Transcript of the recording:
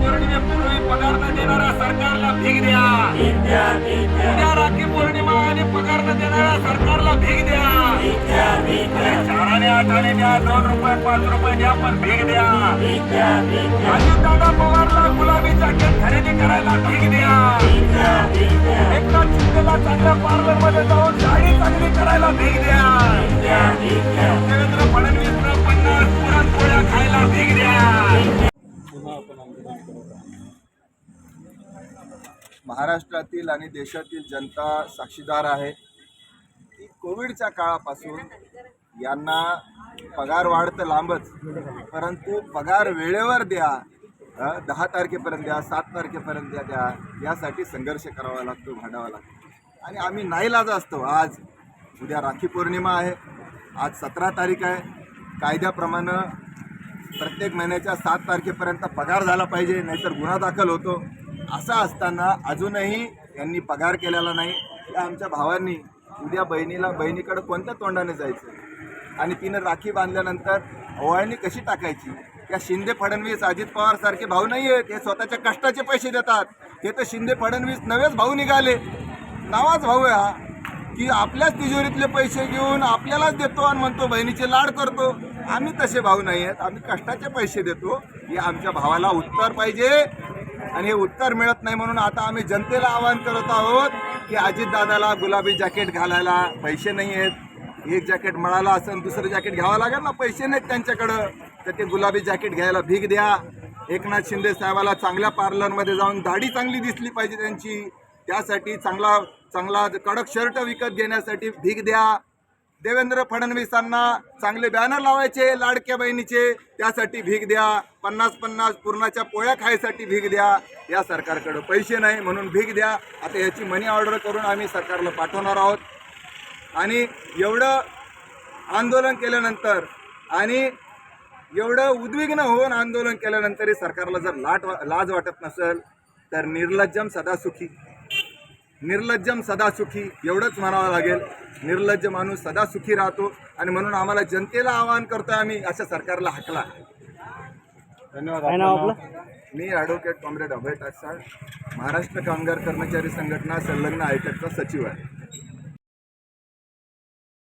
पौर्णिमेपूर्वी पगार न देणाऱ्या सरकारला भीक द्या. उद्या राखी पौर्णिमा आणि पगार न देणाऱ्या सरकारला भीक द्या. चाराने आठाने द्या दोन रुपये पाच रुपये द्या पण भीक द्या. अजित दादा पवारला गुलाबी जॅकेट खरेदी करायला भीक द्या. महाराष्ट्रातील आणि देशातील जनता साक्षीदार आहे. की कोविडच्या काळापासून यांना पगार वाढ तर लांबच. परंतु पगार वेळेवर द्या दहा तारखेपर्यंत द्या सात तारखेपर्यंत द्या द्या यासाठी संघर्ष करावा लागतो भांडावा लागतो. आणि आम्ही नाईलाज असतो. आज उद्या राखी पौर्णिमा आहे. आज सतरा तारीख आहे. कायद्याप्रमाणे प्रत्येक महिन्याच्या सात तारखेपर्यंत पगार झाला पाहिजे नाहीतर गुन्हा दाखल होतो. असं असताना अजूनही यांनी पगार केलेला नाही. या आमच्या भावांनी उद्या बहिणीला बहिणीकडं कोणत्या तोंडाने जायचं? आणि तिनं राखी बांधल्यानंतर ओवाळणी कशी टाकायची? या शिंदे फडणवीस अजित पवार सारखे भाऊ नाही आहेत. हे स्वतःच्या कष्टाचे पैसे देतात. हे तर शिंदे फडणवीस नवेच भाऊ निघाले. नावाच भाऊ आहे हा. की आपल्याच तिजोरीतले पैसे घेऊन आपल्यालाच देतो आणि म्हणतो बहिणीचे लाड करतो. आम्ही तसे भाऊ नाही आहेत. आम्ही कष्टाचे पैसे देतो. हे आमच्या भावाला उत्तर पाहिजे. आणि हे उत्तर मिळत नाही म्हणून आता आम्ही जनतेला आवाहन करत आहोत की अजितदादाला गुलाबी जॅकेट घालायला पैसे नाही आहेत. एक जॅकेट मळाला असं दुसरं जॅकेट घ्यावं लागेल ना? पैसे नाहीत त्यांच्याकडं. तर ते गुलाबी जॅकेट घ्यायला भीक द्या. एकनाथ शिंदे साहेबाला चांगल्या पार्लरमध्ये जाऊन दाढी चांगली दिसली पाहिजे त्यांची. त्यासाठी चांगला चांगला कडक शर्ट विकत घेण्यासाठी भीक द्या. देवेंद्र फडणवीसांना चांगले बॅनर लावायचे लाडक्या बहिणीचे. त्यासाठी भीक द्या. पन्नास पन्नास पूर्णाच्या पोळ्या खायसाठी भीक द्या. या सरकारकडं पैसे नाही म्हणून भीक द्या. आता याची मनी ऑर्डर करून आम्ही सरकारला पाठवणार आहोत. आणि एवढं आंदोलन केल्यानंतर आणि एवढं उद्विग्न होऊन आंदोलन केल्यानंतरही सरकारला जर लाट लाज वाटत नसेल तर निर्लज्जम सदा सुखी निर्लज्जम सदा सुखी एवढंच म्हणावं लागेल. निर्लज्ज माणूस सदा सुखी राहतो आणि म्हणून आम्हाला जनतेला आवाहन करतोय आम्ही अशा सरकारला हाकला. धन्यवाद? मी ॲडव्होकेट कॉम्रेड अभय टाकसाळ महाराष्ट्र कामगार कर्मचारी संघटना संलग्न आयटकचा सचिव आहे.